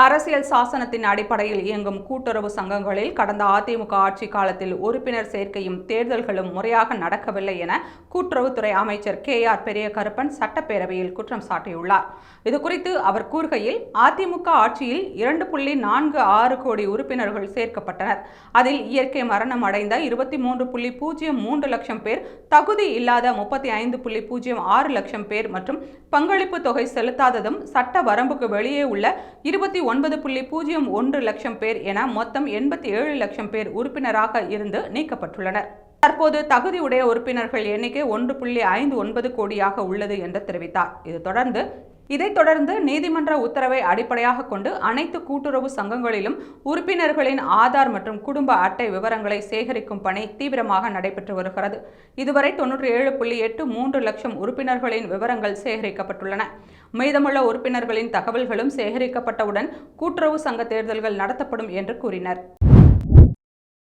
அரசியல் சாசனத்தின் அடிப்படையில் இயங்கும் கூட்டுறவு சங்கங்களில் கடந்த அதிமுக ஆட்சி காலத்தில் உறுப்பினர் சேர்க்கையும் தேர்தல்களும் முறையாக நடக்கவில்லை என கூட்டுறவுத்துறை அமைச்சர் கே ஆர் பெரிய கருப்பன் சட்டப்பேரவையில் குற்றம் சாட்டியுள்ளார். இதுகுறித்து அவர் கூறுகையில் அதிமுக ஆட்சியில் இரண்டு புள்ளி நான்கு ஆறு கோடி உறுப்பினர்கள் சேர்க்கப்பட்டனர். அதில் இயற்கை மரணம் அடைந்த இருபத்தி மூன்று புள்ளி பூஜ்ஜியம் மூன்று லட்சம் பேர் தகுதி இல்லாத முப்பத்தி ஐந்து புள்ளி பூஜ்ஜியம் ஆறு லட்சம் பேர் மற்றும் பங்களிப்பு தொகை செலுத்தாததும் சட்ட வரம்புக்கு வெளியே உள்ள இருபத்தி ஒன்பது புள்ளி பூஜ்ஜியம் ஒன்று லட்சம் பேர் என மொத்தம் எண்பத்தி ஏழு லட்சம் பேர் உறுப்பினராக இருந்து நீக்கப்பட்டுள்ளனர். தற்போது தகுதியுடைய உறுப்பினர்கள் எண்ணிக்கை ஒன்று புள்ளி ஐந்து ஒன்பது கோடியாக உள்ளது என்று தெரிவித்தார். இது தொடர்ந்து இதைத் தொடர்ந்து நீதிமன்ற உத்தரவை அடிப்படையாக கொண்டு அனைத்து கூட்டுறவு சங்கங்களிலும் உறுப்பினர்களின் ஆதார் மற்றும் குடும்ப அட்டை விவரங்களை சேகரிக்கும் பணி தீவிரமாக நடைபெற்று வருகிறது. இதுவரை தொன்னூற்றி ஏழு புள்ளி எட்டு மூன்று லட்சம் உறுப்பினர்களின் விவரங்கள் சேகரிக்கப்பட்டுள்ளன. மீதமுள்ள உறுப்பினர்களின் தகவல்களும் சேகரிக்கப்பட்டவுடன் கூட்டுறவு சங்க தேர்தல்கள் நடத்தப்படும் என்று கூறினர்.